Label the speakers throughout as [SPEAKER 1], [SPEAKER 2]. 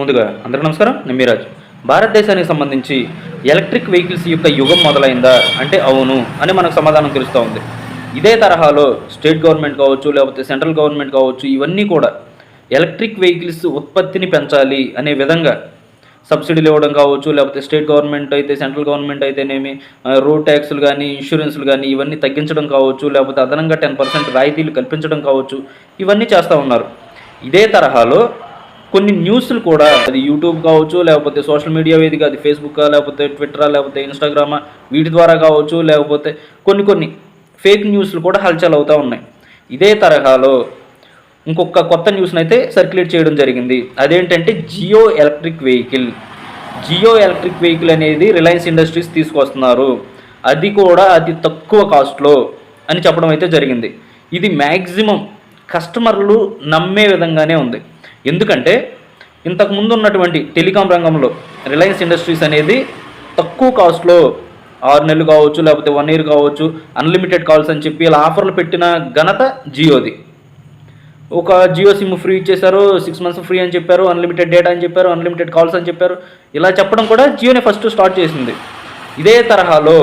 [SPEAKER 1] ముందుగా అందరికీ నమస్కారం. నేను మీరాజ్. భారతదేశానికి సంబంధించి ఎలక్ట్రిక్ వెహికల్స్ యొక్క యుగం మొదలైందా? అంటే అవును అని మనకు సమాధానం తెలుస్తూ ఉంది. ఇదే తరహాలో స్టేట్ గవర్నమెంట్ కావచ్చు లేకపోతే సెంట్రల్ గవర్నమెంట్ కావచ్చు ఇవన్నీ కూడా ఎలక్ట్రిక్ వెహికల్స్ ఉత్పత్తిని పెంచాలి అనే విధంగా సబ్సిడీలు ఇవ్వడం కావచ్చు లేకపోతే స్టేట్ గవర్నమెంట్ అయితే సెంట్రల్ గవర్నమెంట్ అయితేనేమి రోడ్ ట్యాక్సులు కానీ ఇన్సూరెన్స్లు కానీ ఇవన్నీ తగ్గించడం కావచ్చు లేకపోతే అదనంగా టెన్ పర్సెంట్ రాయితీలు కల్పించడం కావచ్చు ఇవన్నీ చేస్తూ ఉన్నారు. ఇదే తరహాలో కొన్ని న్యూస్లు కూడా అది యూట్యూబ్ కావచ్చు లేకపోతే సోషల్ మీడియా వేదిక అది ఫేస్బుక్ లేకపోతే ట్విట్టరా లేకపోతే ఇన్స్టాగ్రామా వీటి ద్వారా కావచ్చు లేకపోతే కొన్ని కొన్ని ఫేక్ న్యూస్లు కూడా హల్చల్ అవుతూ ఉన్నాయి. ఇదే తరహాలో ఇంకొక కొత్త న్యూస్ని అయితే సర్క్యులేట్ చేయడం జరిగింది. అదేంటంటే Jio electric vehicle Jio electric vehicle అనేది రిలయన్స్ ఇండస్ట్రీస్ తీసుకొస్తున్నారు. అది కూడా అతి తక్కువ కాస్ట్లో అని చెప్పడం అయితే జరిగింది. ఇది మ్యాక్సిమం కస్టమర్లు నమ్మే విధంగానే ఉంది. ఎందుకంటే ఇంతకు ముందు ఉన్నటువంటి టెలికాం రంగంలో రిలయన్స్ ఇండస్ట్రీస్ అనేది తక్కువ కాస్ట్లో ఆరు నెలలు కావచ్చు లేకపోతే వన్ ఇయర్ కావచ్చు అన్లిమిటెడ్ కాల్స్ అని చెప్పి ఇలా ఆఫర్లు పెట్టిన ఘనత జియోది. ఒక జియో సిమ్ ఫ్రీ ఇచ్చేశారు సిక్స్ మంత్స్ ఫ్రీ అని చెప్పారు అన్లిమిటెడ్ డేటా అని చెప్పారు అన్లిమిటెడ్ కాల్స్ అని చెప్పారు. ఇలా చెప్పడం కూడా జియోనే ఫస్ట్ స్టార్ట్ చేసింది. ఇదే తరహాలో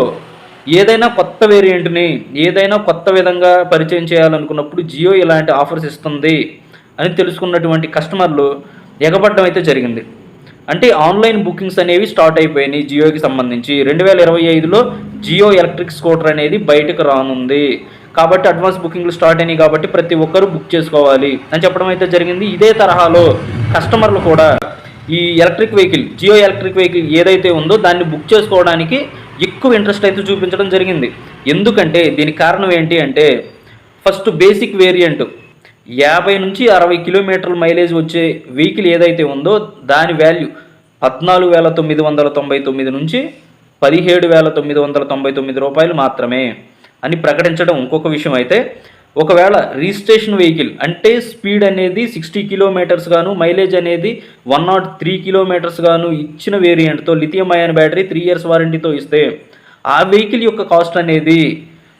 [SPEAKER 1] ఏదైనా కొత్త వేరియంట్ని ఏదైనా కొత్త విధంగా పరిచయం చేయాలనుకున్నప్పుడు జియో ఇలాంటి ఆఫర్స్ ఇస్తుంది. అని తెలుసుకున్నటువంటి కస్టమర్లు ఎగబడడం అయితే జరిగింది. అంటే ఆన్లైన్ బుకింగ్స్ అనేవి స్టార్ట్ అయిపోయినాయి జియోకి సంబంధించి. రెండు వేల ఇరవై ఐదులో జియో ఎలక్ట్రిక్ స్కూటర్ అనేది బయటకు రానుంది. కాబట్టి అడ్వాన్స్ బుకింగ్లు స్టార్ట్ అయినాయి కాబట్టి ప్రతి ఒక్కరూ బుక్ చేసుకోవాలి అని చెప్పడం అయితే జరిగింది. ఇదే తరహాలో కస్టమర్లు కూడా ఈ electric vehicle Jio electric vehicle ఏదైతే ఉందో దాన్ని బుక్ చేసుకోవడానికి ఎక్కువ ఇంట్రెస్ట్ అయితే చూపించడం జరిగింది. ఎందుకంటే దీనికి కారణం ఏంటి అంటే ఫస్ట్ బేసిక్ వేరియంట్ యాభై నుంచి అరవై కిలోమీటర్ల మైలేజ్ వచ్చే వెహికల్ ఏదైతే ఉందో దాని వాల్యూ పద్నాలుగు వేల తొమ్మిది వందల తొంభై తొమ్మిది నుంచి పదిహేడు వేల తొమ్మిది వందల తొంభై తొమ్మిది రూపాయలు మాత్రమే అని ప్రకటించడం ఇంకొక విషయం అయితే ఒకవేళ రిజిస్ట్రేషన్ వెహికల్ అంటే స్పీడ్ అనేది సిక్స్టీ కిలోమీటర్స్ గాను మైలేజ్ అనేది వన్ నాట్ త్రీ కిలోమీటర్స్ గాను ఇచ్చిన వేరియంట్తో lithium ion battery three years వారంటీతో ఇస్తే ఆ వెహికల్ యొక్క కాస్ట్ అనేది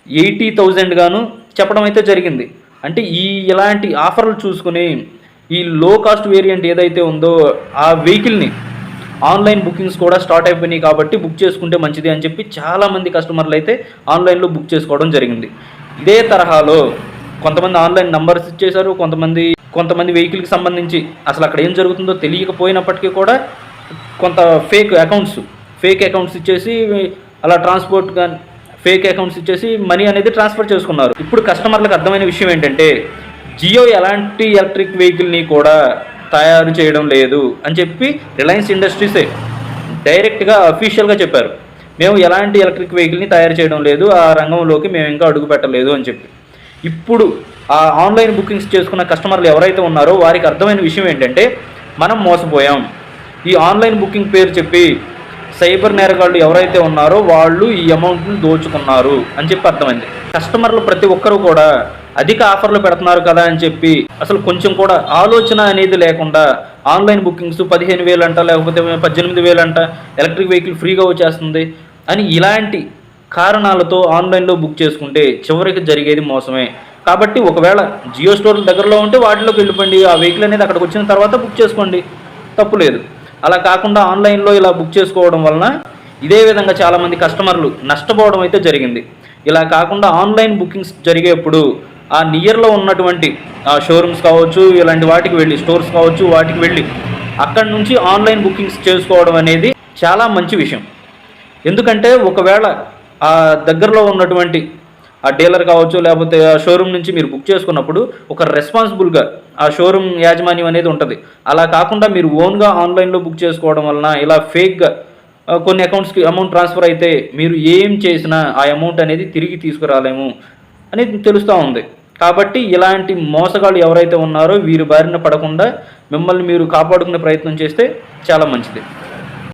[SPEAKER 1] ఎయిటీ థౌజండ్ గాను చెప్పడం అయితే జరిగింది. అంటే ఈ ఇలాంటి ఆఫర్లు చూసుకుని ఈ లో కాస్ట్ వేరియంట్ ఏదైతే ఉందో ఆ వెహికల్ని ఆన్లైన్ బుకింగ్స్ కూడా స్టార్ట్ అయిపోయినాయి కాబట్టి బుక్ చేసుకుంటే మంచిది అని చెప్పి చాలామంది కస్టమర్లు అయితే ఆన్లైన్లో బుక్ చేసుకోవడం జరిగింది. ఇదే తరహాలో కొంతమంది ఆన్లైన్ నంబర్స్ ఇచ్చేశారు కొంతమంది కొంతమంది వెహికల్కి సంబంధించి అసలు అక్కడ ఏం జరుగుతుందో తెలియకపోయినప్పటికీ కూడా కొంత ఫేక్ అకౌంట్స్ ఫేక్ అకౌంట్స్ ఇచ్చేసి అలా ట్రాన్స్పోర్ట్ కానీ ఫేక్ అకౌంట్స్ ఇచ్చేసి మనీ అనేది ట్రాన్స్ఫర్ చేసుకున్నారు. ఇప్పుడు కస్టమర్లకు అర్థమైన విషయం ఏంటంటే జియో ఎలాంటి ఎలక్ట్రిక్ వెహికల్ని కూడా తయారు చేయడం లేదు అని చెప్పి రిలయన్స్ ఇండస్ట్రీసే డైరెక్ట్గా అఫీషియల్గా చెప్పారు. మేము ఎలాంటి ఎలక్ట్రిక్ వెహికల్ని తయారు చేయడం లేదు ఆ రంగంలోకి మేము ఇంకా అడుగు పెట్టలేదు అని చెప్పి. ఇప్పుడు ఆ ఆన్లైన్ బుకింగ్స్ చేసుకున్న కస్టమర్లు ఎవరైతే ఉన్నారో వారికి అర్థమైన విషయం ఏంటంటే మనం మోసపోయాం. ఈ ఆన్లైన్ బుకింగ్ పేరు చెప్పి సైబర్ నేరగాళ్ళు ఎవరైతే ఉన్నారో వాళ్ళు ఈ అమౌంట్ని దోచుకున్నారు అని చెప్పి అర్థమైంది. కస్టమర్లు ప్రతి ఒక్కరూ కూడా అధిక ఆఫర్లు పెడుతున్నారు కదా అని చెప్పి అసలు కొంచెం కూడా ఆలోచన అనేది లేకుండా ఆన్లైన్ బుకింగ్స్ పదిహేను వేలు అంట లేకపోతే పద్దెనిమిది వేలు అంట ఎలక్ట్రిక్ వెహికల్ ఫ్రీగా వచ్చేస్తుంది అని ఇలాంటి కారణాలతో ఆన్లైన్లో బుక్ చేసుకుంటే చివరికి జరిగేది మోసమే. కాబట్టి ఒకవేళ జియో స్టోర్ల దగ్గరలో ఉంటే వాటిలోకి వెళ్ళిపోండి. ఆ వెహికల్ అనేది అక్కడికి వచ్చిన తర్వాత బుక్ చేసుకోండి. తప్పు లేదు. అలా కాకుండా ఆన్లైన్లో ఇలా బుక్ చేసుకోవడం వలన ఇదే విధంగా చాలామంది కస్టమర్లు నష్టపోవడం అయితే జరిగింది. ఇలా కాకుండా ఆన్లైన్ బుకింగ్స్ జరిగేప్పుడు ఆ నియర్లో ఉన్నటువంటి ఆ షోరూమ్స్ కావచ్చు ఇలాంటి వాటికి వెళ్ళి స్టోర్స్ కావచ్చు వాటికి వెళ్ళి అక్కడి నుంచి ఆన్లైన్ బుకింగ్స్ చేసుకోవడం అనేది చాలా మంచి విషయం. ఎందుకంటే ఒకవేళ ఆ దగ్గరలో ఉన్నటువంటి ఆ డీలర్ కావచ్చు లేకపోతే ఆ షోరూమ్ నుంచి మీరు బుక్ చేసుకున్నప్పుడు ఒక రెస్పాన్సిబుల్గా ఆ షోరూమ్ యాజమాన్యం అనేది ఉంటుంది. అలా కాకుండా మీరు ఓన్గా ఆన్లైన్లో బుక్ చేసుకోవడం వలన ఇలా ఫేక్గా కొన్ని అకౌంట్స్కి అమౌంట్ ట్రాన్స్ఫర్ అయితే మీరు ఏం చేసినా ఆ అమౌంట్ అనేది తిరిగి తీసుకురాలేము అని తెలుస్తూ ఉంది. కాబట్టి ఇలాంటి మోసగాళ్ళు ఎవరైతే ఉన్నారో వీరి బారిన పడకుండా మిమ్మల్ని మీరు కాపాడుకునే ప్రయత్నం చేస్తే చాలా మంచిది.